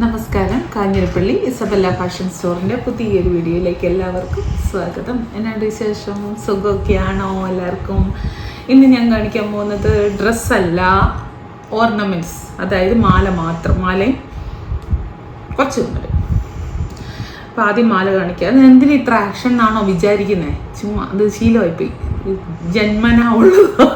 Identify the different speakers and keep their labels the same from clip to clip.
Speaker 1: നമസ്കാരം. Kanjirappally Isabella fashion സ്റ്റോറിന്റെ പുതിയൊരു വീഡിയോയിലേക്ക് എല്ലാവർക്കും സ്വാഗതം. എന്നാണ്ട് വിശേഷം? സുഖമൊക്കെയാണോ എല്ലാവർക്കും? ഇന്ന് ഞാൻ കാണിക്കാൻ പോകുന്നത് ഡ്രസ്സല്ല ഓർണമെന്റ്സ് അതായത് മാല മാത്രം. മാലയും കുറച്ച് കുമ്മലും അപ്പോൾ ആദ്യം മാല കാണിക്കുക അത് എന്തിന് ഇത്ര ആക്ഷൻ എന്നാണോ വിചാരിക്കുന്നത് ചുമ്മാ അത് ശീലമായിപ്പോയി. ജന്മന ഉള്ളതോ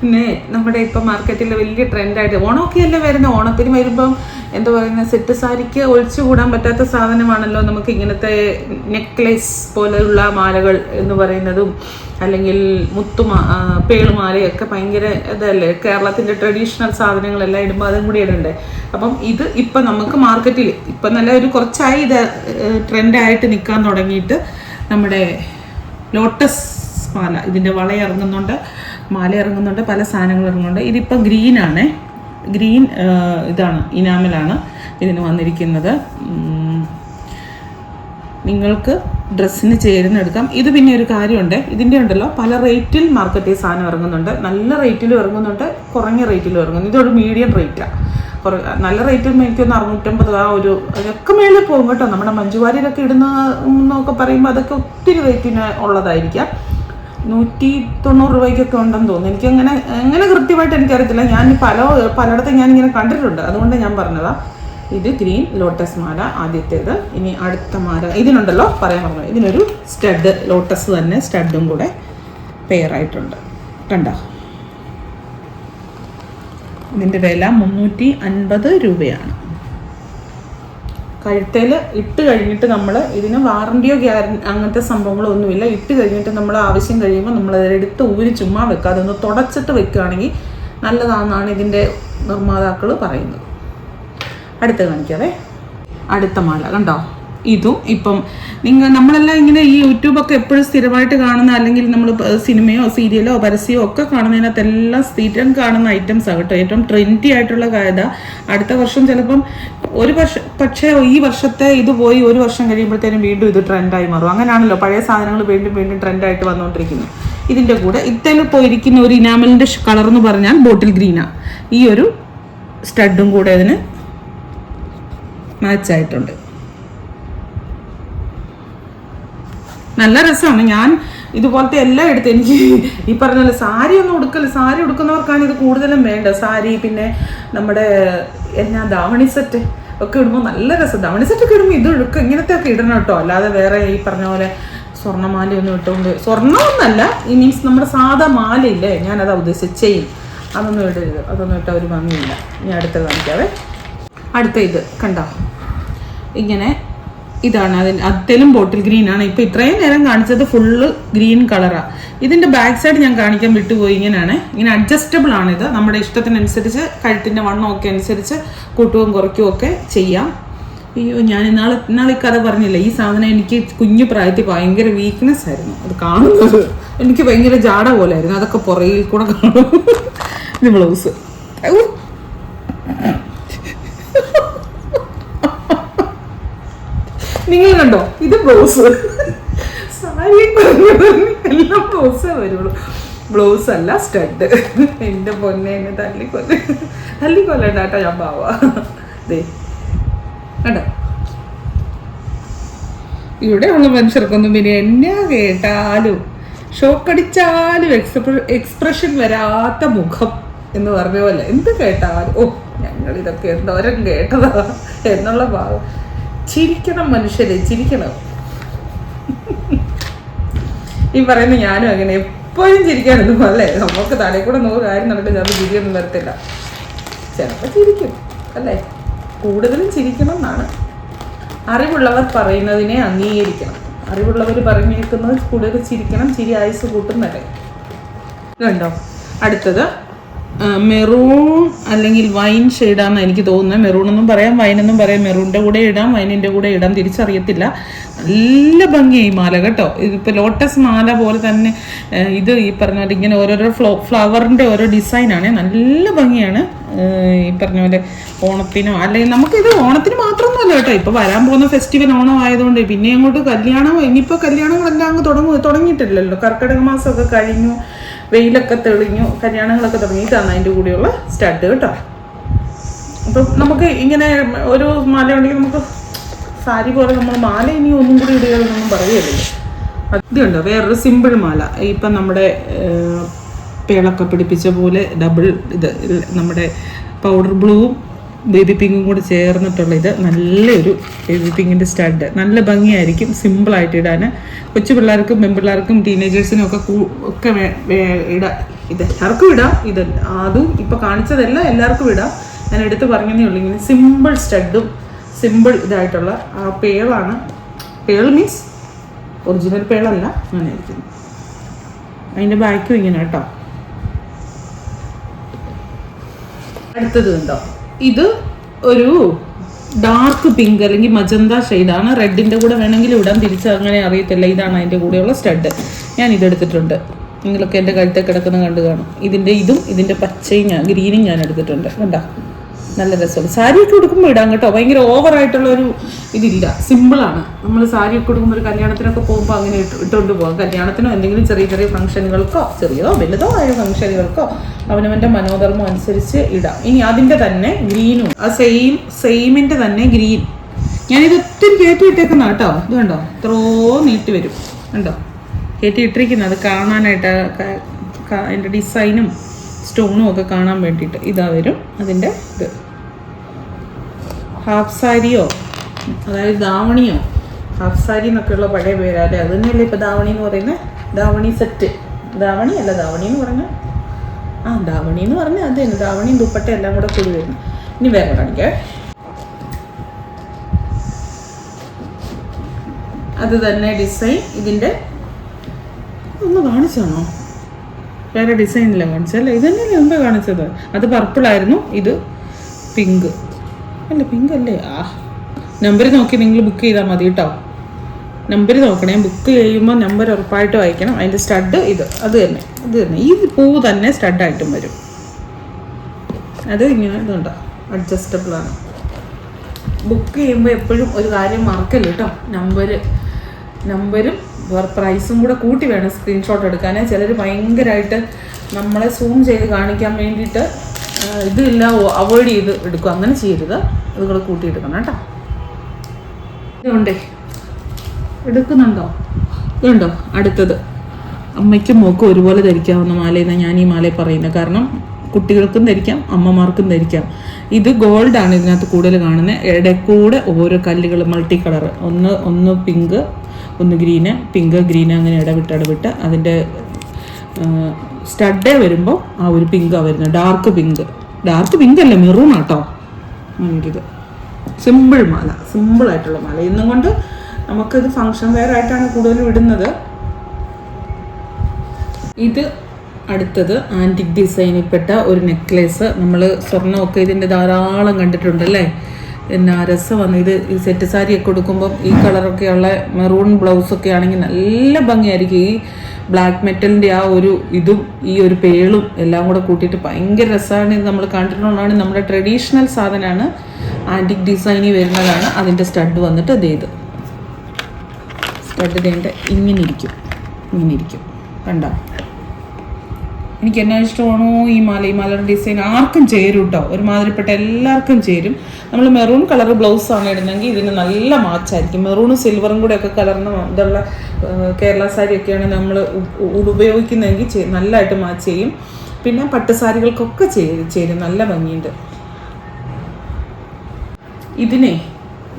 Speaker 1: പിന്നെ നമ്മുടെ ഇപ്പം മാർക്കറ്റിൽ വലിയ ട്രെൻഡായിട്ട് ഓണമൊക്കെ അല്ലേ വരുന്നത്? ഓണത്തിന് വരുമ്പം എന്താ പറയുന്നത് സെറ്റ് സാരിക്ക് ഒഴിച്ചുകൂടാൻ പറ്റാത്ത സാധനമാണല്ലോ നമുക്ക് ഇങ്ങനത്തെ നെക്ലേസ് പോലെയുള്ള മാലകൾ എന്ന് പറയുന്നതും അല്ലെങ്കിൽ മുത്തുമാ പേളുമാലയൊക്കെ ഭയങ്കര ഇതല്ലേ കേരളത്തിന്റെ ട്രഡീഷണൽ സാധനങ്ങളെല്ലാം ഇടുമ്പോൾ അതും കൂടി ഇടണ്ടേ? അപ്പം ഇത് ഇപ്പം നമുക്ക് മാർക്കറ്റിൽ ഇപ്പം നല്ല ഒരു കുറച്ചായി ഇത് ട്രെൻഡായിട്ട് നിൽക്കാൻ തുടങ്ങിയിട്ട് നമ്മുടെ ലോട്ടസ് മാല ഇതിന്റെ വള ഇറങ്ങുന്നുണ്ട് മാല ഇറങ്ങുന്നുണ്ട് പല സാധനങ്ങൾ ഇറങ്ങുന്നുണ്ട്. ഇതിപ്പോൾ ഗ്രീനാണ്. ഗ്രീൻ ഇതാണ് ഇനാമലാണ് ഇതിന് വന്നിരിക്കുന്നത്. നിങ്ങൾക്ക് ഡ്രസ്സിന് ചേരുന്ന എടുക്കാം ഇത് പിന്നെ ഒരു കാര്യമുണ്ട്. ഇതിന്റെ ഉണ്ടല്ലോ പല റേറ്റിൽ മാർക്കറ്റിൽ സാധനം ഇറങ്ങുന്നുണ്ട്. നല്ല റേറ്റിലും ഇറങ്ങുന്നുണ്ട് കുറഞ്ഞ റേറ്റിലും ഇറങ്ങുന്നു. ഇതൊരു മീഡിയം റേറ്റാണ് കുറേ നല്ല റേറ്റിൽ എനിക്കൊന്ന് അറുന്നൂറ്റമ്പത് ആ ഒരു അതൊക്കെ മേളിൽ പോകും കേട്ടോ. നമ്മുടെ മഞ്ജുവാരിയിലൊക്കെ ഇടുന്ന എന്നൊക്കെ പറയുമ്പോൾ അതൊക്കെ ഒത്തിരി റേറ്റിന് ഉള്ളതായിരിക്കാം. നൂറ്റി തൊണ്ണൂറ് രൂപയ്ക്കൊക്കെ ഉണ്ടെന്ന് തോന്നുന്നു. എനിക്ക് അങ്ങനെ എങ്ങനെ കൃത്യമായിട്ട് എനിക്കറിയത്തില്ല. ഞാൻ പല പലയിടത്തും ഞാനിങ്ങനെ കണ്ടിട്ടുണ്ട്. അതുകൊണ്ട് ഞാൻ പറഞ്ഞതാ. ഇത് ഗ്രീൻ ലോട്ടസ് മാല ആദ്യത്തേത്. ഇനി അടുത്ത മാല. ഇതിനുണ്ടല്ലോ പറയാൻ പറഞ്ഞു ഇതിനൊരു സ്റ്റഡ് ലോട്ടസ് തന്നെ സ്റ്റഡും കൂടെ പെയറായിട്ടുണ്ട് കണ്ട? ഇതിന്റെ വില മുന്നൂറ്റി അൻപത് രൂപയാണ്. കഴുത്തേൽ ഇട്ട് കഴിഞ്ഞിട്ട് നമ്മൾ ഇതിന് വാറണ്ടിയോ ഗ്യാരൻ അങ്ങനത്തെ സംഭവങ്ങളോ ഒന്നുമില്ല ഇട്ട് കഴിഞ്ഞിട്ട് നമ്മൾ ആവശ്യം കഴിയുമ്പോൾ നമ്മൾ എടുത്ത് ഊരി ചുമ്മാ വെക്കാതെ ഒന്ന് തുടച്ചിട്ട് വെക്കുകയാണെങ്കിൽ നല്ലതാണെന്നാണ് ഇതിന്റെ നിർമ്മാതാക്കൾ പറയുന്നത്. അടുത്ത് കാണിക്കാവേ. അടുത്ത മാല കണ്ടോ? ഇതും ഇപ്പം നിങ്ങൾ നമ്മളെല്ലാം ഇങ്ങനെ ഈ യൂട്യൂബൊക്കെ എപ്പോഴും സ്ഥിരമായിട്ട് കാണുന്ന അല്ലെങ്കിൽ നമ്മൾ സിനിമയോ സീരിയലോ പരസ്യമോ ഒക്കെ കാണുന്നതിനകത്ത് എല്ലാം സ്ഥിരം കാണുന്ന ഐറ്റംസ് ആണ് കേട്ടോ. ഏറ്റവും ട്രെൻഡി ആയിട്ടുള്ള കായത അടുത്ത വർഷം ചിലപ്പം ഒരു വർഷം പക്ഷേ ഈ വർഷത്തെ ഇത് പോയി ഒരു വർഷം കഴിയുമ്പോഴത്തേനും വീണ്ടും ഇത് ട്രെൻഡായി മാറും. അങ്ങനെയാണല്ലോ പഴയ സാധനങ്ങൾ വീണ്ടും വീണ്ടും ട്രെൻഡായിട്ട് വന്നുകൊണ്ടിരിക്കുന്നു ഇതിന്റെ കൂടെ ഇത്തന്നെ പോയിരിക്കുന്ന ഒരു ഇനാമലിന്റെ കളർ എന്ന് പറഞ്ഞാൽ ബോട്ടിൽ ഗ്രീനാണ് ഈ ഒരു സ്റ്റഡും കൂടെ അതിന് മാച്ച് നല്ല രസമാണ്. ഞാൻ ഇതുപോലത്തെ എല്ലാം എടുത്ത് എനിക്ക് ഈ പറഞ്ഞ സാരി ഒന്നും ഉടുക്കൽ സാരി ഉടുക്കുന്നവർക്കാണ് ഇത് കൂടുതലും വേണ്ടത്. സാരി പിന്നെ നമ്മുടെ എന്നാ ധാവണി സെറ്റ് ഒക്കെ ഇടുമ്പോൾ നല്ല രസം. ധാവണി സെറ്റ് ഒക്കെ ഇടുമ്പോൾ ഇത് ഇടുക്കുക ഇങ്ങനത്തെ ഒക്കെ ഇടണം കേട്ടോ. അല്ലാതെ വേറെ ഈ പറഞ്ഞ പോലെ സ്വർണമാലയൊന്നും ഇട്ടുകൊണ്ട് സ്വർണമൊന്നല്ല ഈ മീൻസ് നമ്മുടെ സാധാ മാലയില്ലേ? ഞാനതാ ഉദ്ദേശിച്ചത്. ചെയിൻ. അതൊന്നും ഇടരുത് അതൊന്നും ഇട്ട ഒരു ഭംഗിയില്ല. ഞാൻ അടുത്ത കാണിക്കാവേ. അടുത്ത ഇത് കണ്ടോ? ഇങ്ങനെ ഇതാണ്. അതിൽ അതിലും ബോട്ടിൽ ഗ്രീൻ ആണ്. ഇപ്പൊ ഇത്രയും നേരം കാണിച്ചത് ഫുള്ള് ഗ്രീൻ കളറാണ് ഇതിന്റെ ബാക്ക് സൈഡ് ഞാൻ കാണിക്കാൻ വിട്ടുപോയി. ഇങ്ങനെയാണ്. ഇങ്ങനെ അഡ്ജസ്റ്റബിൾ ആണ് ഇത്. നമ്മുടെ ഇഷ്ടത്തിനനുസരിച്ച് കഴുത്തിന്റെ വണ്ണമൊക്കെ അനുസരിച്ച് കൂട്ടുകയും കുറയ്ക്കുകയും ഒക്കെ ചെയ്യാം. അയ്യോ ഞാൻ ഇന്നാളെ ഇന്നാളെ കഥ പറഞ്ഞില്ല? ഈ സാധനം എനിക്ക് കുഞ്ഞു പ്രായത്തിൽ ഭയങ്കര വീക്ക്നെസ് ആയിരുന്നു. അത് കാണുന്നത് എനിക്ക് ഭയങ്കര ജാട പോലെ ആയിരുന്നു അതൊക്കെ പുറകിൽ കൂടെ കാണും. ബ്ലൗസ് നിങ്ങൾ കണ്ടോ? ഇത് ബ്ലൗസ് സാരി എല്ലാം ബ്ലൗസേ വരുള്ളൂ. ബ്ലൗസ് അല്ല സ്റ്റഡ് എന്റെ പൊന്നെ എന്നെ തല്ലിക്കൊല്ല. തല്ലിക്കൊല്ലണ്ട കേട്ടോ ഞാൻ പാവാ. ദേ കണ്ടോ? ഇവിടെ ഉള്ള മനുഷ്യർക്കൊന്നും പിന്നെ എന്നെ കേട്ടാലും ഷോക്കടിച്ചാലും എക്സ്പ്ര എക്സ്പ്രഷൻ വരാത്ത മുഖം എന്ന് പറഞ്ഞ പോലെ എന്ത് കേട്ടാലും ഓ ഞങ്ങൾ ഇതൊക്കെ എന്തോരം കേട്ടതാ എന്നുള്ള ഭാവം. ചിരിക്കണം മനുഷ്യരെ ചിരിക്കണം. ഈ പറയുന്ന ഞാനും അങ്ങനെ എപ്പോഴും ചിരിക്കാനൊന്നും അല്ലേ? നമുക്ക് തലയിൽ കൂടെ നൂറ് കാര്യം നടക്കും ഞാൻ ചിരിയൊന്നും വരത്തില്ല. ചിലപ്പോൾ ചിരിക്കും അല്ലേ? കൂടുതലും ചിരിക്കണം എന്നാണ്. അറിവുള്ളവർ പറയുന്നതിനെ അംഗീകരിക്കണം. അറിവുള്ളവർ പറഞ്ഞേക്കുന്നത് കൂടുതൽ ചിരിക്കണം ചിരി ആയുസ് കൂട്ടുന്നല്ലേ കണ്ടോ അടുത്തത്. മെറൂൺ അല്ലെങ്കിൽ വൈൻ ഷെയ്ഡാന്ന് എനിക്ക് തോന്നുന്നത് മെറൂൺ എന്നും പറയാം വൈൻ എന്നും പറയാം. മെറൂണിന്റെ കൂടെ ഇടാം വൈനിന്റെ കൂടെ ഇടാം തിരിച്ചറിയത്തില്ല. നല്ല ഭംഗിയായി മാല കേട്ടോ. ഇതിപ്പോൾ ലോട്ടസ് മാല പോലെ തന്നെ ഇത് ഈ പറഞ്ഞ പോലെ ഇങ്ങനെ ഓരോരോ ഫ്ലോ ഫ്ലവറിന്റെ ഓരോ ഡിസൈനാണ്. നല്ല ഭംഗിയാണ്. ഈ പറഞ്ഞ പോലെ ഓണത്തിനോ അല്ലെങ്കിൽ നമുക്കിത് ഓണത്തിന് മാത്രമൊന്നുമല്ല കേട്ടോ. ഇപ്പോൾ വരാൻ പോകുന്ന ഫെസ്റ്റിവൽ ഓണം ആയതുകൊണ്ട് പിന്നെ അങ്ങോട്ട് കല്യാണം ഇനിയിപ്പോൾ കല്യാണങ്ങളെല്ലാം അങ്ങ് തുടങ്ങും തുടങ്ങിയിട്ടില്ലല്ലോ. കർക്കിടക മാസമൊക്കെ കഴിഞ്ഞു. വെയിലൊക്കെ തെളിഞ്ഞു കല്യാണങ്ങളൊക്കെ തുടങ്ങി ഇതാണ് അതിന്റെ കൂടെയുള്ള സ്റ്റഡ് കേട്ടോ. അപ്പം നമുക്ക് ഇങ്ങനെ ഒരു മാല ഉണ്ടെങ്കിൽ നമുക്ക് സാരി പോലെ നമ്മൾ മാല ഇനി ഒന്നും കൂടി ഇടുകയെന്നൊന്നും പറയുകയല്ലേ അതുണ്ടോ വേറൊരു സിമ്പിൾ മാല. ഇപ്പം നമ്മുടെ പേളൊക്കെ പിടിപ്പിച്ച പോലെ ഡബിൾ ഇത് നമ്മുടെ പൗഡർ ബ്ലൂവും ബേബി പിങ്കും കൂടെ ചേർന്നിട്ടുള്ള ഇത് നല്ലൊരു ബേബി പിങ്കിന്റെ സ്റ്റഡ് നല്ല ഭംഗിയായിരിക്കും സിമ്പിളായിട്ട് ഇടാൻ കൊച്ചു പിള്ളേർക്കും പെൺപിള്ളേർക്കും ടീനേജേഴ്സിനും ഒക്കെ ഒക്കെ ഇടാം ഇത് എല്ലാവർക്കും ഇടാം. ഇത് അതും ഇപ്പോൾ കാണിച്ചതല്ല എല്ലാവർക്കും ഇടാം. ഞാൻ എടുത്ത് പറഞ്ഞതേ ഉള്ളൂ. ഇങ്ങനെ സിമ്പിൾ സ്റ്റഡും സിമ്പിൾ ഇതായിട്ടുള്ള ആ പേളാണ്. പേൾ മീൻസ് ഒറിജിനൽ പേളല്ല. അങ്ങനെ ഇരിക്കുന്നു അതിന്റെ ബാക്കും ഇങ്ങനെ കേട്ടോ. അടുത്തത് കണ്ടോ? ഇത് ഒരു ഡാർക്ക് പിങ്ക് അല്ലെങ്കിൽ മജന്ത ഷെയ്ഡാണ് റെഡിന്റെ കൂടെ വേണമെങ്കിൽ ഇടാൻ തിരിച്ച് അങ്ങനെ അറിയത്തില്ല. ഇതാണ് അതിന്റെ കൂടെയുള്ള സ്റ്റഡ് ഞാൻ ഇതെടുത്തിട്ടുണ്ട് നിങ്ങളൊക്കെ എന്റെ കഴുത്തെ കിടക്കുന്ന കണ്ടു കാണും. ഇതിന്റെ ഇതും ഇതിന്റെ പച്ചയും ഞാൻ ഗ്രീനും ഞാൻ എടുത്തിട്ടുണ്ട്. കണ്ടോ? നല്ല രസമാണ്. സാരിയൊക്കെ ഉടുക്കുമ്പോൾ ഇടാം കേട്ടോ. ഭയങ്കര ഓവറായിട്ടുള്ള ഒരു ഇതില്ല. സിമ്പിളാണ് നമ്മൾ സാരിയൊക്കെ ഉടുക്കുമ്പോൾ ഒരു കല്യാണത്തിനൊക്കെ പോകുമ്പോൾ അങ്ങനെ ഇട്ട് ഇട്ടുകൊണ്ട് പോകാം കല്യാണത്തിനോ എന്തെങ്കിലും ചെറിയ ചെറിയ ഫംഗ്ഷനുകൾക്കോ ചെറിയതോ വലുതോ ആയ ഫംഗ്ഷനുകൾക്കോ അവനവന്റെ മനോധർമ്മം അനുസരിച്ച് ഇടാം. ഇനി അതിന്റെ തന്നെ ഗ്രീനും ആ സെയിം സെയിമിന്റെ തന്നെ ഗ്രീൻ ഞാനിത് ഒത്തിരി കയറ്റി ഇട്ടേക്കുന്ന കേട്ടോ ഇത് കണ്ടോ? എത്രയോ നീട്ടി വരും. കണ്ടോ? കയറ്റി ഇട്ടിരിക്കുന്നത് അത് കാണാനായിട്ട് അതിന്റെ ഡിസൈനും സ്റ്റോണും ഒക്കെ കാണാൻ വേണ്ടിയിട്ട് ഇതാ വരും അതിന്റെ ഇത്. ഹാഫ് സാരിയോ അതായത് ദാവണിയോ? ഹാഫ് സാരി എന്നൊക്കെയുള്ള പഴയ പേരല്ലേ? അത് തന്നെയല്ലേ ഇപ്പോൾ ദാവണി എന്ന് പറയുന്നത്? ദാവണി സെറ്റ്. ദാവണി അല്ല ദാവണി എന്ന് പറഞ്ഞാൽ ആ ദാവണി എന്ന് പറഞ്ഞാൽ അത് തന്നെ. ദാവണിയും ദുപ്പട്ട എല്ലാം കൂടെ കൂടി വരുന്നു. ഇനി വേറെ കാണിക്കേ. അത് തന്നെ ഡിസൈൻ. ഇതിന്റെ ഒന്ന് കാണിച്ചാണോ? വേറെ ഡിസൈനില്ല കാണിച്ചല്ലേ ഇത് തന്നെയല്ലേ മുമ്പേ കാണിച്ചത്. അത് പർപ്പിളായിരുന്നു ഇത് പിങ്ക് അല്ല പിങ്ക് അല്ലേ? ആ. നമ്പർ നോക്കി നിങ്ങൾ ബുക്ക് ചെയ്താൽ മതി കേട്ടോ നമ്പർ നോക്കണേ. ബുക്ക് ചെയ്യുമ്പോൾ നമ്പർ ഉറപ്പായിട്ട് വായിക്കണം അതിന്റെ സ്റ്റഡ് ഇത്. അത് തന്നെ. ഇത് തന്നെ. ഈ പൂ തന്നെ സ്റ്റഡായിട്ടും വരും. അത് ഇങ്ങനെ ഇതുണ്ടോ. അഡ്ജസ്റ്റബിൾ ആണ്. ബുക്ക് ചെയ്യുമ്പോൾ എപ്പോഴും ഒരു കാര്യം മറക്കല്ല കേട്ടോ നമ്പർ നമ്പരും പ്രൈസും കൂടെ കൂട്ടി വേണം സ്ക്രീൻഷോട്ട് എടുക്കാൻ ചിലർ ഭയങ്കരമായിട്ട് നമ്മളെ സൂം ചെയ്ത് കാണിക്കാൻ വേണ്ടിയിട്ട് ഇതില്ല അവോയ്ഡ് ചെയ്ത് എടുക്കുക അങ്ങനെ ചെയ്യരുത്. ഇത് കൂടെ കൂട്ടിയെടുക്കണം കേട്ടോ. ഇതുണ്ടേ. എടുക്കുന്നുണ്ടോ? ഇതുണ്ടോ? അടുത്തത്. അമ്മയ്ക്കും മോക്കും ഒരുപോലെ ധരിക്കാവുന്ന മാലയെന്നാണ് ഞാൻ ഈ മാലയെ പറയുന്നത്. കാരണം കുട്ടികൾക്കും ധരിക്കാം അമ്മമാർക്കും ധരിക്കാം. ഇത് ഗോൾഡാണ് ഇതിനകത്ത് കൂടുതൽ കാണുന്നത്. ഇടയ്ക്കൂടെ ഓരോ കല്ലുകൾ മൾട്ടി കളർ ഒന്ന് ഒന്ന് പിങ്ക് ഒന്ന് ഗ്രീന് പിങ്ക് ഗ്രീന് അങ്ങനെ ഇടവിട്ട് ഇടവിട്ട്. അതിന്റെ സ്റ്റഡേ വരുമ്പോൾ ആ ഒരു പിങ്കാണ് വരുന്നത് ഡാർക്ക് പിങ്ക് ഡാർക്ക് പിങ്ക് അല്ല മെറൂൺ ആട്ടോ. എനിക്കിത് സിമ്പിൾ മാല. സിമ്പിൾ ആയിട്ടുള്ള മാല. ഇന്നും കൊണ്ട് നമുക്കിത് ഫങ്ഷൻ വെയർ ആയിട്ടാണ് കൂടുതലും ഇടുന്നത്. ഇത് അടുത്തത് ആന്റിക് ഡിസൈനിൽപ്പെട്ട ഒരു നെക്ലേസ് നമ്മൾ സ്വർണമൊക്കെ ഇതിന്റെ ധാരാളം കണ്ടിട്ടുണ്ട് അല്ലേ എന്നാ രസമാണ്. ഇത് ഈ സെറ്റ് സാരിയൊക്കെ കൊടുക്കുമ്പം ഈ കളറൊക്കെയുള്ള മെറൂൺ ബ്ലൗസൊക്കെ ആണെങ്കിൽ നല്ല ഭംഗിയായിരിക്കും. ഈ ബ്ലാക്ക് മെറ്റലിന്റെ ആ ഒരു ഇതും ഈ ഒരു പേളും എല്ലാം കൂടെ കൂട്ടിയിട്ട് ഭയങ്കര രസമാണ് ഇത് നമ്മൾ കണ്ടിട്ടുള്ളതാണ്. നമ്മുടെ ട്രഡീഷണൽ സാധനമാണ് ആന്റിക് ഡിസൈനിൽ വരുന്നതാണ്. അതിന്റെ സ്റ്റഡ് വന്നിട്ട് ഇത്. ഇത് സ്റ്റഡ് ഇതേണ്ട ഇങ്ങനെ ഇരിക്കും. ഇങ്ങനെ ഇരിക്കും. കണ്ടോ? എനിക്ക് എന്നാ ഇഷ്ടമാണോ ഈ മാല? ഈ മാലയുടെ ഡിസൈൻ ആർക്കും ചേരും കേട്ടോ ഒരുമാതിരിപ്പെട്ട എല്ലാവർക്കും ചേരും. നമ്മൾ മെറൂൺ കളർ ബ്ലൗസ് ആണ് ഇടുന്നെങ്കിൽ ഇതിന് നല്ല മാച്ചായിരിക്കും മെറൂണും സിൽവറും കൂടെ ഒക്കെ കലർന്ന ഇതുള്ള കേരള സാരി ഒക്കെയാണ് നമ്മൾ ഉപയോഗിക്കുന്നതെങ്കിൽ നല്ലതായിട്ട് മാച്ച് ചെയ്യും. പിന്നെ പട്ട് സാരികൾക്കൊക്കെ ചേരും. നല്ല ഭംഗിയുണ്ട്. ഇതിനെ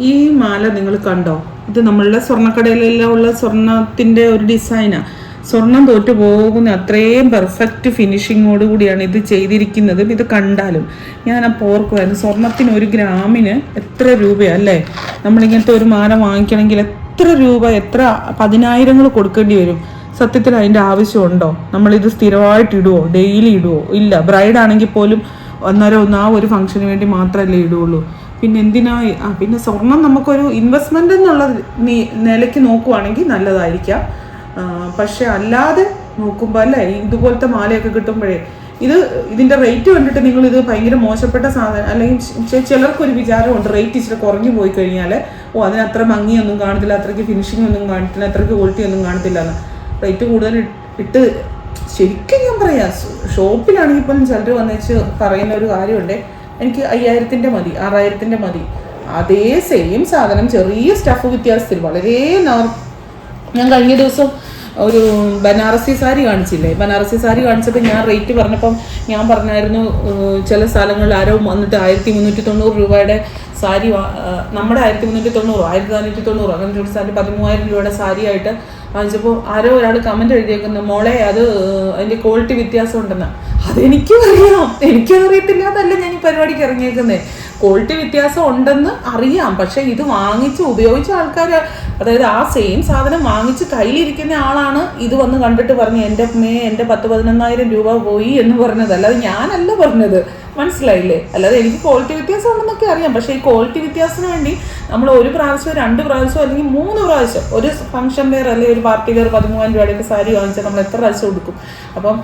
Speaker 1: ഈ മാല നിങ്ങൾ കണ്ടോ? ഇത് നമ്മളുടെ സ്വർണക്കടയിലെല്ലാം ഉള്ള സ്വർണത്തിന്റെ ഒരു ഡിസൈനാണ് സ്വർണം തോറ്റു പോകുന്ന അത്രയും പെർഫെക്റ്റ് ഫിനിഷിങ്ങോട് കൂടിയാണ് ഇത് ചെയ്തിരിക്കുന്നത്. ഇത് കണ്ടാലും ഞാൻ അപ്പോൾ ഓർക്കുമായിരുന്നു സ്വർണത്തിന് ഒരു ഗ്രാമിന് എത്ര രൂപയാണ് അല്ലേ? നമ്മളിങ്ങനത്തെ ഒരു മാല വാങ്ങിക്കണമെങ്കിൽ എത്ര രൂപ എത്ര പതിനായിരങ്ങൾ കൊടുക്കേണ്ടി വരും? സത്യത്തിൽ അതിന്റെ ആവശ്യമുണ്ടോ? നമ്മളിത് സ്ഥിരമായിട്ട് ഇടുവോ? ഡെയിലി ഇടുവോ? ഇല്ല. ബ്രൈഡ് ആണെങ്കിൽ പോലും അന്നേരം ഒന്ന് ആ ഒരു ഫംഗ്ഷന് വേണ്ടി മാത്രമല്ലേ ഇടുള്ളൂ. പിന്നെ എന്തിനാ പിന്നെ സ്വർണം നമുക്കൊരു ഇൻവെസ്റ്റ്മെന്റ് എന്നുള്ള നിലയ്ക്ക് നോക്കുവാണെങ്കിൽ നല്ലതായിരിക്കാം. പക്ഷെ അല്ലാതെ നോക്കുമ്പോൾ അല്ലേ ഇതുപോലത്തെ മാലയൊക്കെ കിട്ടുമ്പോഴേ ഇത് ഇതിന്റെ റേറ്റ് കണ്ടിട്ട് നിങ്ങൾ ഇത് ഭയങ്കര മോശപ്പെട്ട സാധനം അല്ലെങ്കിൽ ചിലർക്കൊരു വിചാരമുണ്ട് റേറ്റ് ഇച്ചിരി കുറഞ്ഞു പോയി കഴിഞ്ഞാൽ ഓ അതിന് അത്ര ഭംഗിയൊന്നും കാണത്തില്ല അത്രയ്ക്ക് ഫിനിഷിംഗ് ഒന്നും കാണത്തില്ല അത്രയ്ക്ക് ക്വാളിറ്റി ഒന്നും കാണത്തില്ല എന്ന് റേറ്റ് കൂടുതൽ ഇട്ട് ശരിക്കും ഞാൻ പറയാം ഷോപ്പിലാണെങ്കിൽ പോലും ചിലർ വന്നേച്ച് പറയുന്ന ഒരു കാര്യമുണ്ട് എനിക്ക് അയ്യായിരത്തിന്റെ മതി ആറായിരത്തിന്റെ മതി. അതേ സെയിം സാധനം ചെറിയ സ്റ്റഫ് വ്യത്യാസത്തിൽ വളരെ ഞാൻ കഴിഞ്ഞ ദിവസം ഒരു ബനാറസി സാരി കാണിച്ചില്ലേ? ബനാറസി സാരി കാണിച്ചപ്പോൾ ഞാൻ റേറ്റ് പറഞ്ഞപ്പം ഞാൻ പറഞ്ഞായിരുന്നു ചില സ്ഥലങ്ങളിൽ ആരോ വന്നിട്ട് ആയിരത്തി മുന്നൂറ്റി തൊണ്ണൂറ് രൂപയുടെ സാരി നമ്മുടെ ആയിരത്തി മുന്നൂറ്റി തൊണ്ണൂറോ ആയിരത്തി നാനൂറ്റി തൊണ്ണൂറോ അങ്ങനെ ഒരു സാരി പതിമൂവായിരം രൂപയുടെ സാരി ആയിട്ട് വാങ്ങിച്ചപ്പോൾ ആരോ ഒരാൾ കമന്റ് എഴുതിയേക്കുന്നത് മോളെ അത് അതിന്റെ ക്വാളിറ്റി വ്യത്യാസം ഉണ്ടെന്ന് അതെനിക്കും അറിയാം എനിക്കത് അറിയത്തില്ലാതല്ല ഞാൻ ഈ പരിപാടിക്ക് ഇറങ്ങിയേക്കുന്നത് ക്വാളിറ്റി വ്യത്യാസം ഉണ്ടെന്ന് അറിയാം. പക്ഷെ ഇത് വാങ്ങിച്ച് ഉപയോഗിച്ച ആൾക്കാർ അതായത് ആ സെയിം സാധനം വാങ്ങിച്ച് കയ്യിലിരിക്കുന്ന ആളാണ് ഇത് വന്ന് കണ്ടിട്ട് പറഞ്ഞു എന്റെ മേ എന്റെ പത്ത് പതിനൊന്നായിരം രൂപ പോയി എന്ന് പറഞ്ഞത്. അല്ലാതെ ഞാനല്ല പറഞ്ഞത്. മനസ്സിലായില്ലേ? അല്ലാതെ എനിക്ക് ക്വാളിറ്റി വ്യത്യാസം ഉണ്ടെന്നൊക്കെ അറിയാം. പക്ഷേ ഈ ക്വാളിറ്റി വ്യത്യാസത്തിന് വേണ്ടി നമ്മൾ ഒരു പ്രാവശ്യം രണ്ട് പ്രാവശ്യം അല്ലെങ്കിൽ മൂന്ന് പ്രാവശ്യം ഒരു ഫംഗ്ഷൻ വെയർ അല്ലെങ്കിൽ ഒരു പാർട്ടി വെയർ പതിമൂവായിരം രൂപയുടെയൊക്കെ സാരി വാങ്ങിച്ചാൽ നമ്മൾ എത്ര പ്രാവശ്യം കൊടുക്കും അപ്പം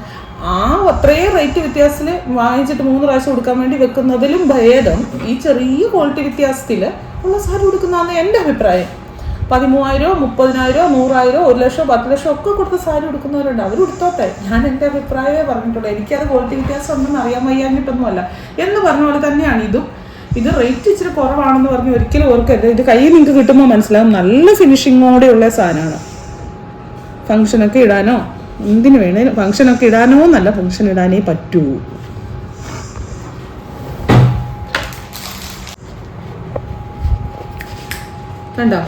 Speaker 1: ആ അത്രയും റേറ്റ് വ്യത്യാസത്തിൽ വാങ്ങിച്ചിട്ട് മൂന്ന് പ്രാവശ്യം കൊടുക്കാൻ വേണ്ടി വെക്കുന്നതിലും ഭേദം ഈ ചെറിയ ക്വാളിറ്റി വ്യത്യാസത്തിൽ ഉള്ള സാരി കൊടുക്കുന്നതാണ് എന്റെ അഭിപ്രായം. പതിമൂവായിരോ മുപ്പതിനായിരോ നൂറായിരോ ഒരു ലക്ഷമോ പത്ത് ലക്ഷമോ ഒക്കെ കൊടുത്ത് സാരി കൊടുക്കുന്നവരുണ്ട് അവർ കൊടുത്തോട്ടെ ഞാൻ എന്റെ അഭിപ്രായമേ പറഞ്ഞിട്ടുള്ളൂ. എനിക്കത് ക്വാളിറ്റി വ്യത്യാസം ഒന്നും അറിയാൻ വയ്യാഞ്ഞിട്ടൊന്നുമല്ല. എന്ന് പറഞ്ഞ പോലെ തന്നെയാണ് ഇതും. ഇത് റേറ്റ് ഇച്ചിരി കുറവാണെന്ന് പറഞ്ഞ് ഒരിക്കലും ഓർക്കരുത്. ഇത് കയ്യിൽ നിങ്ങൾക്ക് കിട്ടുമ്പോൾ മനസ്സിലാവും. നല്ല ഫിനിഷിങ്ങോടെയുള്ള സാധനമാണ്. ഫങ്ഷനൊക്കെ ഇടാനോ? എന്തിനു വേണേലും ഫംഗ്ഷനൊക്കെ ഇടാനോ നല്ല ഫംഗ്ഷൻ ഇടാനേ പറ്റൂ. കണ്ടോ?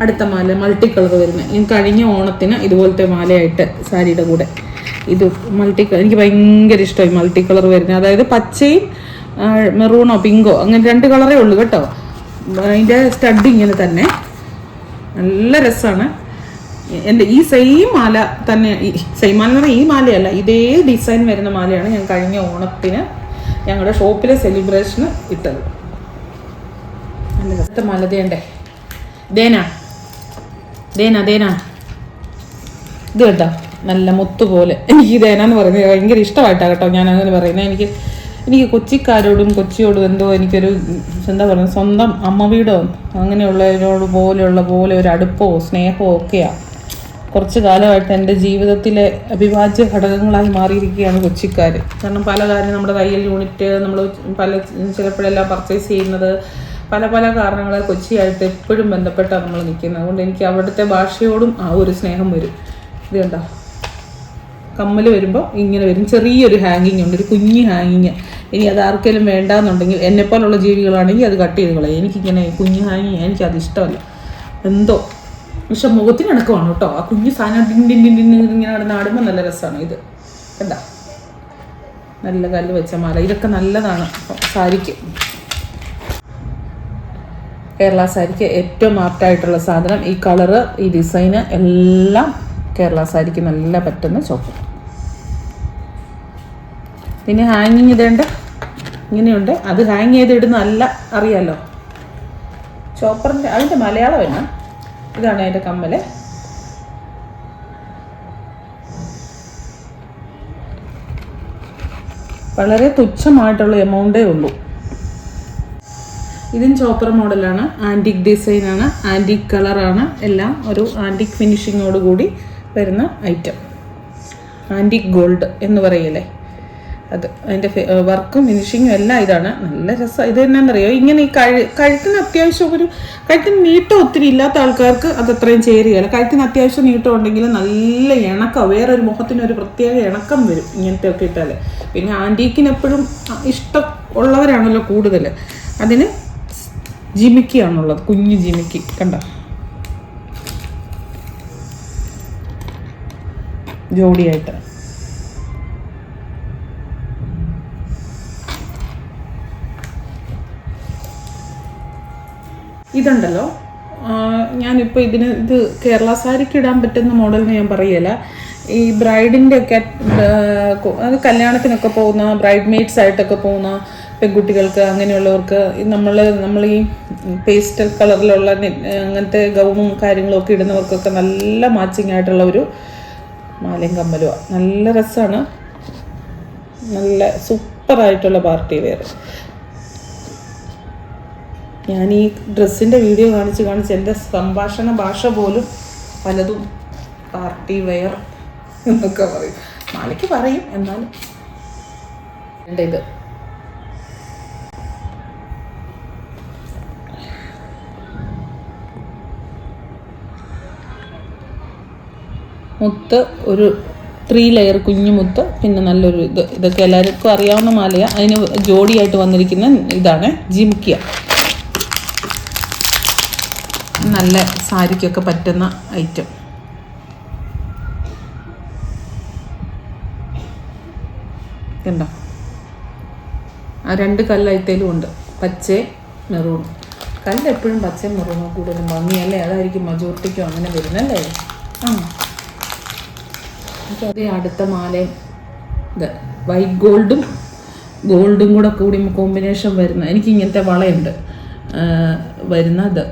Speaker 1: അടുത്ത മാല മൾട്ടി കളർ വരുന്നത് ഞാൻ കഴിഞ്ഞ ഓണത്തിന് ഇതുപോലത്തെ മാലയായിട്ട് സാരിയുടെ കൂടെ ഇത് മൾട്ടി എനിക്ക് ഭയങ്കര ഇഷ്ടമായി മൾട്ടി കളർ വരുന്നത് അതായത് പച്ചയും മെറൂണോ പിങ്കോ അങ്ങനെ രണ്ട് കളറേ ഉള്ളൂ കേട്ടോ. അതിന്റെ സ്റ്റഡ് ഇങ്ങനെ തന്നെ. നല്ല രസമാണ് എന്റെ ഈ സെയിം മാല തന്നെ സെയിം മാല എന്ന് പറഞ്ഞാൽ ഈ മാലയല്ല ഇതേ ഡിസൈൻ വരുന്ന മാലയാണ് ഞാൻ കഴിഞ്ഞ ഓണത്തിന് ഞങ്ങളുടെ ഷോപ്പിലെ സെലിബ്രേഷന് ഇട്ടത്. മാല ദേണ്ടേ ദേനാ ദേനാ ദേനാ ഇത് കേട്ടോ നല്ല മുത്ത് പോലെ. എനിക്ക് ദേന എന്ന് പറയുന്നത് ഭയങ്കര ഇഷ്ടമായിട്ടാണ് കേട്ടോ ഞാൻ അങ്ങനെ പറയുന്നത്. എനിക്ക് എനിക്ക് കൊച്ചിക്കാരോടും കൊച്ചിയോടും എന്തോ എനിക്കൊരു എന്താ പറയുക സ്വന്തം അമ്മ വീടോ അങ്ങനെയുള്ളവരോട് പോലെയുള്ള പോലെ ഒരു അടുപ്പമോ സ്നേഹമോ ഒക്കെയാണ് കുറച്ച് കാലമായിട്ട് എന്റെ ജീവിതത്തിലെ അഭിവാജ്യ ഘടകങ്ങളായി മാറിയിരിക്കുകയാണ് കൊച്ചിക്കാർ കാരണം പല കാര്യം നമ്മുടെ തയ്യൽ യൂണിറ്റ് നമ്മൾ പല ചിലപ്പോഴെല്ലാം പർച്ചേസ് ചെയ്യുന്നത് പല പല കാരണങ്ങൾ കൊച്ചിയായിട്ട് എപ്പോഴും ബന്ധപ്പെട്ടാണ് നമ്മൾ നിൽക്കുന്നത്. അതുകൊണ്ട് എനിക്ക് അവിടുത്തെ ഭാഷയോടും ആ ഒരു സ്നേഹം വരും. ഇത് കണ്ടോ? കമ്മൽ വരുമ്പോൾ ഇങ്ങനെ വരും. ചെറിയൊരു ഹാങ്ങിങ് ഉണ്ട്. ഒരു കുഞ്ഞ് ഹാങ്ങിങ് ഇനി അത് ആർക്കെങ്കിലും വേണ്ടാന്നുണ്ടെങ്കിൽ എന്നെപ്പോലുള്ള ജീവികളാണെങ്കിൽ അത് കട്ട് ചെയ്ത് കളയും. എനിക്കിങ്ങനെ കുഞ്ഞ് ഹാങ്ങിങ് എനിക്കത് ഇഷ്ടമല്ല എന്തോ പക്ഷെ മുഖത്തിന് ഇണക്കമാണ് കേട്ടോ. ആ കുഞ്ഞു സാധനം ഇങ്ങനെ നടന്ന് ആടുമ്പോൾ നല്ല രസമാണ് ഇത്. എന്താ നല്ല കല്ല് വെച്ച മാല. ഇതൊക്കെ നല്ലതാണ്. സാരിക്ക്. കേരള സാരിക്ക് ഏറ്റവും ആപ്റ്റായിട്ടുള്ള സാധനം. ഈ കളറ് ഈ ഡിസൈന് എല്ലാം കേരള സാരിക്ക് നല്ല പറ്റുന്ന ചോപ്പ് പിന്നെ ഹാങ്ങിങ് ഇതേണ്ട ഇങ്ങനെയുണ്ട്. അത് ഹാങ് ചെയ്തിടുന്നതല്ല അറിയാലോ. ചോപ്പറിന്റെ അതിന്റെ മലയാളം എന്നാ? ഇതാണ് അതിന്റെ കമ്മൽ വളരെ തുച്ഛമായിട്ടുള്ള എമൗണ്ടേ ഉള്ളൂ. ഇതും ചോപ്പർ മോഡലാണ് ആന്റിക് ഡിസൈനാണ് ആന്റിക് കളറാണ് എല്ലാം ഒരു ആന്റിക് ഫിനിഷിങ്ങോട് കൂടി വരുന്ന ഐറ്റം ആന്റിക് ഗോൾഡ് എന്ന് പറയല്ലേ? അത് അതിന്റെ വർക്കും ഫിനിഷിങ്ങും എല്ലാം ഇതാണ്. നല്ല രസം. ഇത് എന്നാന്നറിയോ? ഇങ്ങനെ ഈ കഴു കഴുത്തിന് അത്യാവശ്യം ഒരു കഴുത്തിന് നീട്ടം ഒത്തിരി ഇല്ലാത്ത ആൾക്കാർക്ക് അത് അത്രയും ചേരുകയില്ല. കഴുത്തിന് അത്യാവശ്യം നീട്ടം ഉണ്ടെങ്കിൽ നല്ല ഇണക്കം വേറെ ഒരു മുഖത്തിന് ഒരു പ്രത്യേക ഇണക്കം വരും ഇങ്ങനത്തെ ഒക്കെ ഇട്ടാൽ പിന്നെ ആന്റീക്കിന് എപ്പോഴും ഇഷ്ടം ഉള്ളവരാണല്ലോ കൂടുതൽ. അതിന് ജിമിക്കിയാണുള്ളത്. കുഞ്ഞു ജിമിക്കി. കണ്ട? ജോഡിയായിട്ട്. ഇതുണ്ടല്ലോ. ഞാനിപ്പോൾ ഇതിന് ഇത് കേരള സാരിക്ക് ഇടാൻ പറ്റുന്ന മോഡൽ ഞാൻ പറയല. ഈ ബ്രൈഡിന്റെ ഒക്കെ അത് കല്യാണത്തിനൊക്കെ പോകുന്ന ബ്രൈഡ് മെയ്ഡ്സ് ആയിട്ടൊക്കെ പോകുന്ന പെൺകുട്ടികൾക്ക് അങ്ങനെയുള്ളവർക്ക് നമ്മൾ നമ്മൾ ഈ പേസ്റ്റൽ കളറിലുള്ള അങ്ങനത്തെ ഗൗണും കാര്യങ്ങളും ഒക്കെ ഇടുന്നവർക്കൊക്കെ നല്ല മാച്ചിങ് ആയിട്ടുള്ള ഒരു മാലയും കമ്മലുമാണ് നല്ല രസമാണ് നല്ല സൂപ്പറായിട്ടുള്ള പാർട്ടി വെയർ. ഞാൻ ഈ ഡ്രസ്സിന്റെ വീഡിയോ കാണിച്ച് കാണിച്ച് എന്റെ സംഭാഷണ ഭാഷ പോലും പലതും പാർട്ടി വെയർ എന്നൊക്കെ പറയും. മാലയ്ക്ക് പറയും എന്നാലും. ഇത്. മുത്ത് ഒരു ത്രീ ലെയർ കുഞ്ഞു മുത്ത് പിന്നെ നല്ലൊരു ഇത്. ഇതൊക്കെ എല്ലാവർക്കും അറിയാവുന്ന മാലയാണ് അതിന് ജോഡിയായിട്ട് വന്നിരിക്കുന്ന ഇതാണ് ജിംക്കിയ നല്ല സാരിക്കൊക്കെ പറ്റുന്ന ഐറ്റം കണ്ടോ? ആ രണ്ട് കല്ലയത്തേലും ഉണ്ട്. പച്ചേ മെറൂണും. കല്ല് എപ്പോഴും പച്ചയും മെറൂണും? കൂടുതലും ഭംഗിയല്ലേ? അതായിരിക്കും മജോറിറ്റിക്കും അങ്ങനെ വരുന്നല്ലേ? ആ അതേ അടുത്ത മാലയും ഇത് വൈറ്റ് ഗോൾഡും ഗോൾഡും കൂടെ കൂടി കോമ്പിനേഷൻ വരുന്ന എനിക്ക് ഇങ്ങനത്തെ വളയുണ്ട് വരുന്ന വരുന്ന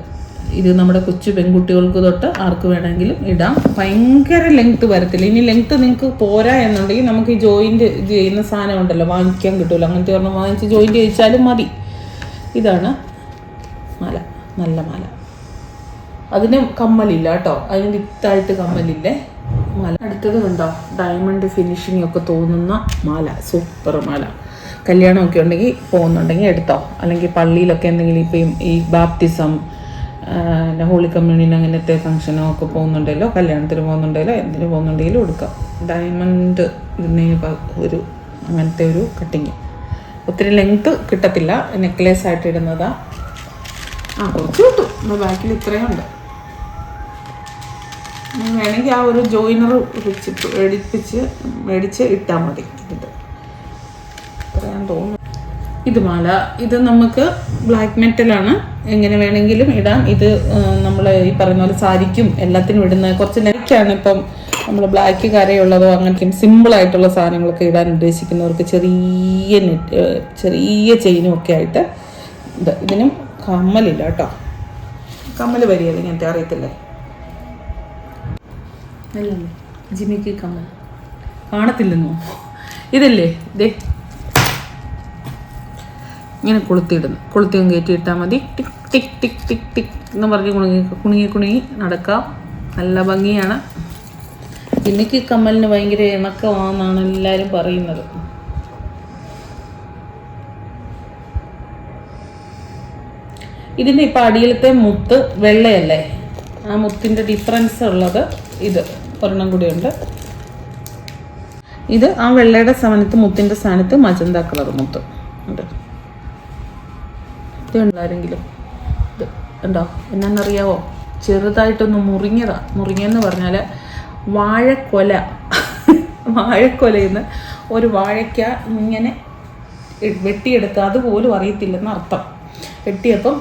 Speaker 1: ഇത് നമ്മുടെ കൊച്ചു പെൺകുട്ടികൾക്ക് തൊട്ട് ആർക്ക് വേണമെങ്കിലും ഇടാം. ഭയങ്കര ലെങ്ത് വരത്തില്ല. ഇനി ലെങ്ത് നിങ്ങൾക്ക് പോരാ എന്നുണ്ടെങ്കിൽ നമുക്ക് ഈ ജോയിന്റ് ചെയ്യുന്ന സാധനം ഉണ്ടല്ലോ വാങ്ങിക്കാൻ കിട്ടുമല്ലോ അങ്ങനത്തെ ഒരെണ്ണം വാങ്ങിച്ച് ജോയിന്റ് ചെയ്യിച്ചാലും മതി. ഇതാണ് മാല നല്ല മാല. അതിന് കമ്മലില്ല കേട്ടോ. അതിന് വിത്തായിട്ട് കമ്മലില്ലേ? മാല. അടുത്തത് കണ്ടോ? ഡയമണ്ട് ഫിനിഷിംഗ് ഒക്കെ തോന്നുന്ന മാല. സൂപ്പർ മാല. കല്യാണമൊക്കെ ഉണ്ടെങ്കിൽ പോകുന്നുണ്ടെങ്കിൽ എടുത്തോ. അല്ലെങ്കിൽ പള്ളിയിലൊക്കെ എന്തെങ്കിലും ഇപ്പം ഈ ബാപ്റ്റിസം പിന്നെ ഹോളി കമ്മ്യൂണിയൻ അങ്ങനത്തെ ഫംഗ്ഷനോ ഒക്കെ പോകുന്നുണ്ടല്ലോ കല്യാണത്തിന് പോകുന്നുണ്ടല്ലോ എന്തിന് പോകുന്നുണ്ടെങ്കിലും എടുക്കാം. ഡയമണ്ട് ഒരു അങ്ങനത്തെ ഒരു കട്ടിങ് ഒത്തിരി ലെങ്ത് കിട്ടത്തില്ല നെക്ലേസ് ആയിട്ട് ഇടുന്നതാ. ആ കുറച്ച് കിട്ടും. ബാക്കിൽ ഇത്രയും ഉണ്ട്. വേണമെങ്കിൽ ആ ഒരു ജോയിനർ വെച്ചിട്ട് മേടിപ്പിച്ച് മേടിച്ച് ഇട്ടാൽ മതി. ഇത് ഇത്രയാണെന്ന് തോന്നുന്നു. ഇത് മാല. ഇത് നമുക്ക് ബ്ലാക്ക് മെറ്റലാണ് എങ്ങനെ വേണമെങ്കിലും ഇടാം. ഇത് നമ്മൾ ഈ പറയുന്ന പോലെ സാരിക്കും എല്ലാത്തിനും ഇടുന്ന കുറച്ച് നെക്കാണ് ഇപ്പം നമ്മൾ ബ്ലാക്ക് കരയുള്ളതോ അങ്ങനെ സിമ്പിളായിട്ടുള്ള സാധനങ്ങളൊക്കെ ഇടാൻ ഉദ്ദേശിക്കുന്നവർക്ക് ചെറിയ നെറ്റ് ചെറിയ ചെയിനും ഒക്കെ ആയിട്ട് ഇത് ഇതിനും കമ്മലില്ല കേട്ടോ. കമ്മൽ വരികയല്ലേ ഞാൻ അറിയത്തില്ലേ? അല്ലല്ലേ ജിമിക്ക് കമ്മൽ. കാണത്തില്ലെന്നോ? ഇതല്ലേ? ദേ ഇങ്ങനെ കൊളുത്തിയിടുന്നു. കൊളുത്തിയും കയറ്റി ഇട്ടാൽ മതി. ടിക് ടിക് ടിക് ടിക് ടിക് എന്ന് പറഞ്ഞ് കുണുങ്ങി കുണുങ്ങി കുണുങ്ങി നടക്കാം. നല്ല ഭംഗിയാണ്. എനിക്ക് കമ്മലിന് ഭയങ്കര ഇണക്കമാണെന്നാണ് എല്ലാവരും പറയുന്നത്. ഇതിന്റെ ഇപ്പം അടിയിലത്തെ മുത്ത് വെള്ളയല്ലേ? ആ മുത്തിന്റെ ഡിഫറൻസ് ഉള്ളത് ഇത്. ഒരെണ്ണം കൂടിയുണ്ട്. ഇത് ആ വെള്ളയുടെ സ്ഥാനത്ത് മുത്തിന്റെ സ്ഥാനത്ത് മജന്ത കളർ മുത്ത്. ഉണ്ട്. ഇത് ഉണ്ടോ ആരെങ്കിലും ഇത് ഉണ്ടോ എന്നാണെന്നറിയാവോ ചെറുതായിട്ടൊന്ന് മുറിഞ്ഞതാ. മുറിഞ്ഞെന്ന് പറഞ്ഞാൽ വാഴക്കൊല. വാഴക്കൊലയിൽ ഒരു വാഴയ്ക്ക ഇങ്ങനെ വെട്ടിയെടുത്ത് അതുപോലും അറിയത്തില്ലെന്ന് അർത്ഥം. വെട്ടിയപ്പം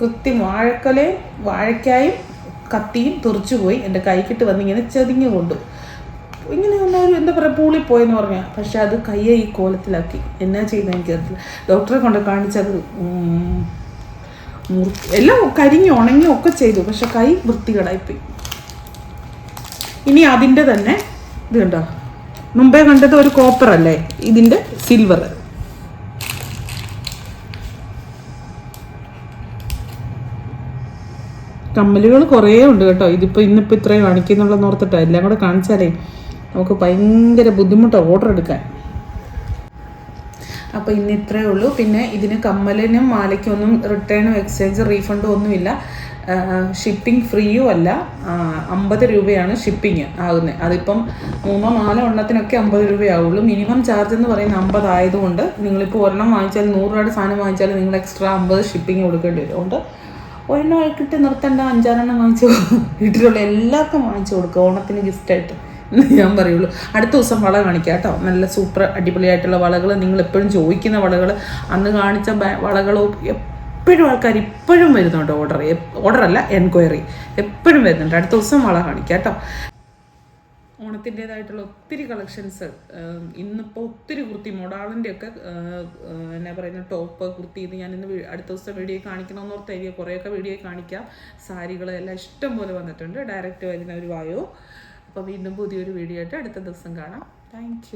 Speaker 1: കൃത്യം വാഴക്കൊലയും വാഴയ്ക്കായും കത്തിയും തെറിച്ചുപോയി. എന്റെ കൈക്കിട്ട് വന്നിങ്ങനെ ചെതിഞ്ഞു കൊണ്ടു ഇങ്ങനെ ഒന്ന് ഒരു എന്താ പറയുക പൂളിപ്പോയെന്ന് പറഞ്ഞാൽ പക്ഷെ അത് കയ്യെ ഈ കോലത്തിലാക്കി. എന്നാ ചെയ്യുന്നത് എനിക്കറിയില്ല ഡോക്ടറെ കൊണ്ട് കാണിച്ചത് എല്ലാം കരിഞ്ഞു ഉണങ്ങി ഒക്കെ ചെയ്തു. പക്ഷെ കൈ വൃത്തികേടായിപ്പോയി. ഇനി അതിന്റെ തന്നെ ഇത് കണ്ടോ? മുമ്പേ കണ്ടത് ഒരു കോപ്പർ അല്ലേ? ഇതിന്റെ സിൽവർ കമ്മലുകൾ കുറേ ഉണ്ട് കേട്ടോ. ഇതിപ്പോൾ ഇന്നിപ്പോൾ ഇത്രയും കാണിക്കുന്നുള്ളതെന്ന് ഓർത്തിട്ടോ. എല്ലാം കൂടെ കാണിച്ചാലേ നമുക്ക് ഭയങ്കര ബുദ്ധിമുട്ടാണ് ഓർഡർ എടുക്കാൻ. അപ്പോൾ ഇന്ന് ഇത്രയേ ഉള്ളൂ. പിന്നെ ഇതിന് കമ്മലിനും മാലയ്ക്കൊന്നും റിട്ടേണും എക്സ്ചേഞ്ച് റീഫണ്ടും ഒന്നുമില്ല. ഷിപ്പിംഗ് ഫ്രീയും അല്ല. അമ്പത് രൂപയാണ് ഷിപ്പിംഗ് ആകുന്നത് അതിപ്പം മൂന്നോ നാലോ എണ്ണത്തിനൊക്കെ അമ്പത് രൂപയാവുള്ളൂ. മിനിമം ചാർജ് എന്ന് പറയുന്നത് അമ്പത് ആയതുകൊണ്ട് നിങ്ങളിപ്പോൾ ഒരെണ്ണം വാങ്ങിച്ചാൽ നൂറ് രൂപയുടെ സാധനം വാങ്ങിച്ചാൽ നിങ്ങൾ എക്സ്ട്രാ അമ്പത് ഷിപ്പിംഗ് കൊടുക്കേണ്ടി വരും. അതുകൊണ്ട് ഒരെണ്ണം ആൾക്കിട്ട് നിർത്തേണ്ട അഞ്ചാറെണ്ണം വാങ്ങിച്ചു. വീട്ടിലുള്ള എല്ലാവർക്കും വാങ്ങിച്ചു കൊടുക്കുക. ഓണത്തിന് ഗിഫ്റ്റായിട്ട് ഞാൻ പറയുള്ളൂ. അടുത്ത ദിവസം വള കാണിക്കാം കേട്ടോ. നല്ല സൂപ്പർ അടിപൊളിയായിട്ടുള്ള വളകൾ നിങ്ങൾ എപ്പോഴും ചോദിക്കുന്ന വളകൾ അന്ന് കാണിച്ച വളകളോ എപ്പോഴും ആൾക്കാർ ഇപ്പോഴും വരുന്നുണ്ട് ഓർഡർ അല്ല എൻക്വയറി എപ്പോഴും വരുന്നുണ്ട്. അടുത്ത ദിവസം വള കാണിക്കാം കേട്ടോ. ഓണത്തിന്റെതായിട്ടുള്ള ഒത്തിരി കളക്ഷൻസ് ഇന്നിപ്പോൾ ഒത്തിരി കുർത്തി മൊഡാളിന്റെ ഒക്കെ എന്നാ പറയുന്ന ടോപ്പ് കുർത്തി ഇത് ഞാൻ ഇന്ന് അടുത്ത ദിവസം വീഡിയോ കാണിക്കണമെന്ന് ഓർത്തായിരിക്കും കുറേയൊക്കെ വീഡിയോ കാണിക്കാം. സാരികൾ എല്ലാം ഇഷ്ടം പോലെ വന്നിട്ടുണ്ട്. ഡയറക്റ്റ് വരുന്ന ഒരു വായോ. അപ്പോൾ വീണ്ടും പുതിയൊരു വീഡിയോ ആയിട്ട് അടുത്ത ദിവസം കാണാം. താങ്ക്